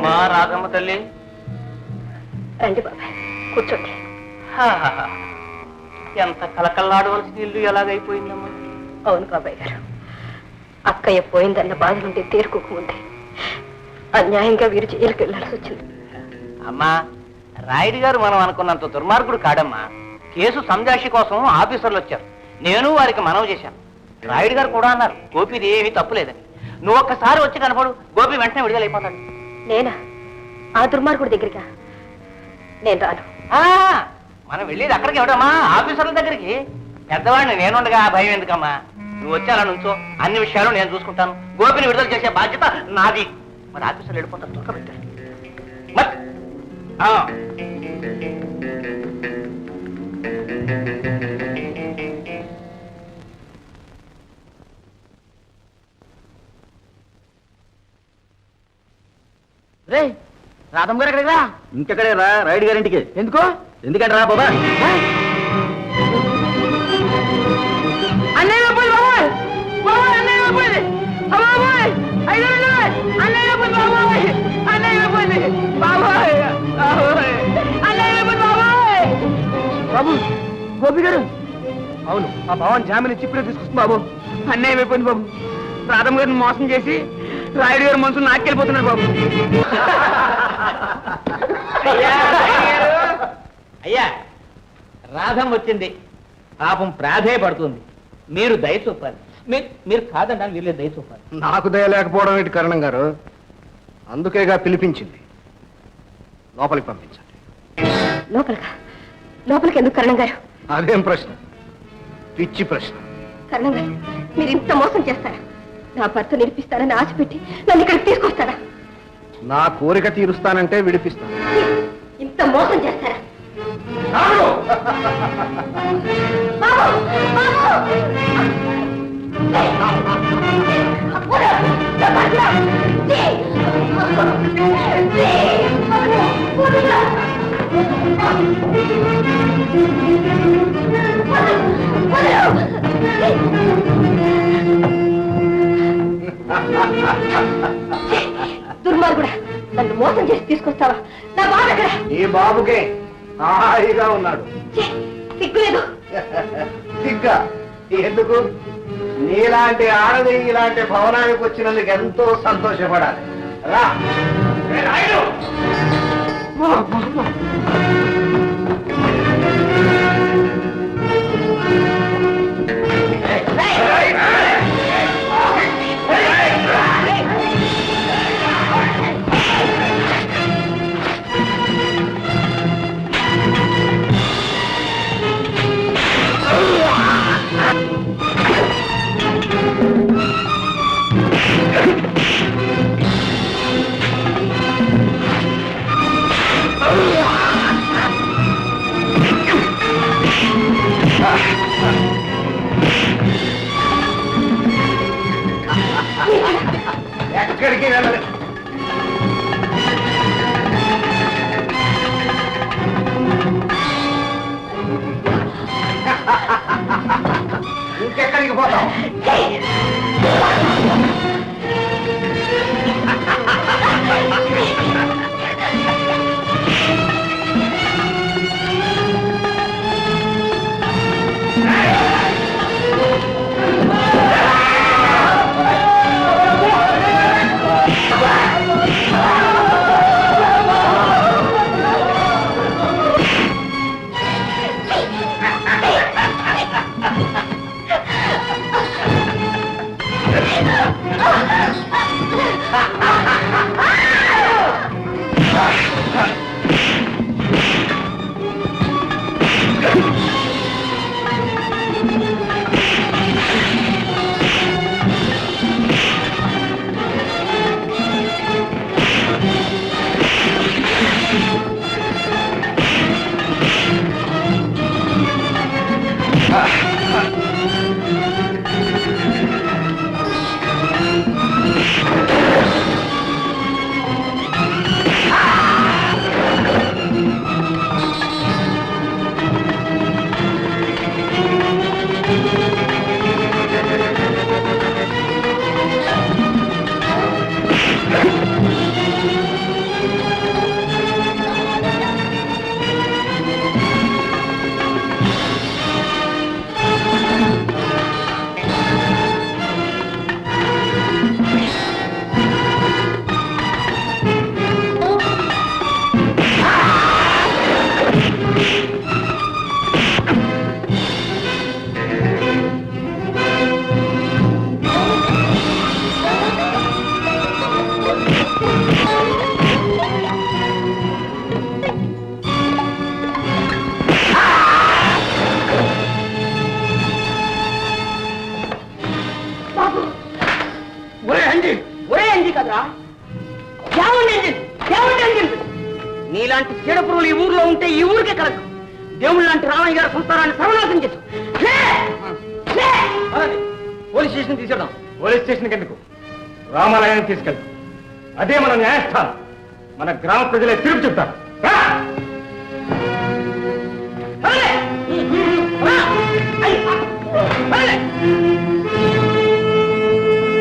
అమ్మా రాధమ్మ తల్లి. రండి బాబాయ్ కూర్చోండి. ఎంత కలకల్లాడవలసిన ఇల్లు ఎలాగైపోయిందమ్మా. అవును బాబాయ్ గారు. అక్కయ్య పోయిందన్న బాధ నుండి తేరుకోకముందే అన్యాయంగా వీరు జైలుకి వెళ్ళాల్సి వచ్చింది. అమ్మా రాయుడు గారు మనం అనుకున్నంత దుర్మార్గుడు కాడమ్మా. కేసు సంజాషి కోసం ఆఫీసర్లు వచ్చారు. నేను వారికి మనవి చేశాను. రాయుడు గారు కూడా అన్నారు గోపిది ఏమీ తప్పులేదని. నువ్వు ఒక్కసారి వచ్చి కనపడు గోపి వెంటనే విడుదలైపోతాడు. నేనా? ఆ దుర్మార్గుడి దగ్గరికా? నేను రాను. ఆ, మనం వెళ్ళేది అక్కడికి ఎవడమ్మా? ఆఫీసర్ల దగ్గరికి. పెద్దవాడిని నేనుండగా ఆ భయం ఎందుకమ్మా? నువ్వు వచ్చాలా నుంచో. అన్ని విషయాలు నేను చూసుకుంటాను. గోపిని విడుదల చేసే బాధ్యత నాది. మరి ఆఫీసర్లు వెళ్ళిపోతారు త్వరగా మరి ఆ. రే రాధమ్మ గారు ఎక్కడికి రా? ఇంకెక్కడే రా రైడ్ గారింటికి ఎందుకో? ఎందుకంటే రా బాబా. అన్నయ్య పోయి బాబాయ్. బాబాయ్ అన్నయ్య పోయింది బాబాయ్ ఐదు అన్నయ్య పోయి బాబాయ్. అన్నయ్య పోయింది బాబాయ్ బాబాయ్. అన్నయ్య పోయి బాబాయ్. బాబు గోపి గారు. అవును ఆ భవన్ జామీన్ ఇచ్చి ఇప్పుడే తీసుకొస్తుంది బాబు. అన్నయ్య అయిపోయింది బాబు. రాధమ్మ గారిని మోసం చేసి రాయుడు గారి మనసు నాకెళ్ళిపోతున్నాడు బాబు. అయ్యా రాధం వచ్చింది. పాపం ప్రాధేయపడుతుంది. మీరు దయ చూపాలి. మీరు మీరు కాదండి వీళ్ళు దయ చూపాలి. నాకు దయ లేకపోవడం ఏంటి కరణం గారు? అందుకేగా పిలిపించింది. లోపలికి పంపించండి. లోపలికా? లోపలికి ఎందుకు కరణం గారు? అదేం ప్రశ్న? పిచ్చి ప్రశ్న. కరణం గారు మీరు ఇంత మోసం చేస్తారా? నా భర్త నిలిపిస్తారని ఆశ పెట్టి నన్ను ఇక్కడికి తీసుకొస్తారా నా కోరిక తీరుస్తానంటే విడిపిస్తాను ఇంత మోసం చేస్తారా బాబు! బాబు! అప్పురా! నా భర్త! జీ! జీ! వదలు! వదలు! దుర్మార్గుడా నన్ను మోసం చేసి తీసుకొస్తావా? నా బాధ ఎక్కడ? ఈ బాబుకే హాయిగా ఉన్నాడు. సిగ్గులేదు సిగ్గా ఎందుకు? నీలాంటి ఆడది ఇలాంటి భవనానికి వచ్చినందుకు ఎంతో సంతోషపడాలి. రా. ఎక్కడికి వెళ్ళదు ఇంకెక్కడికి పోతాం ఊర్లో ఉంటే ఈ ఊరికే కలగదు. దేవుడు లాంటి రామయ్య గారి సంస్థానాన్ని సర్వనాశం చేసు పోలీస్ స్టేషన్ తీసుకెళ్దాం పోలీస్ స్టేషన్ ఎందుకు? రామాలయాన్ని తీసుకెళ్తాం అదే మన న్యాయస్థానం. మన గ్రామ ప్రజలే తిరుపు చెప్తారు. Hey!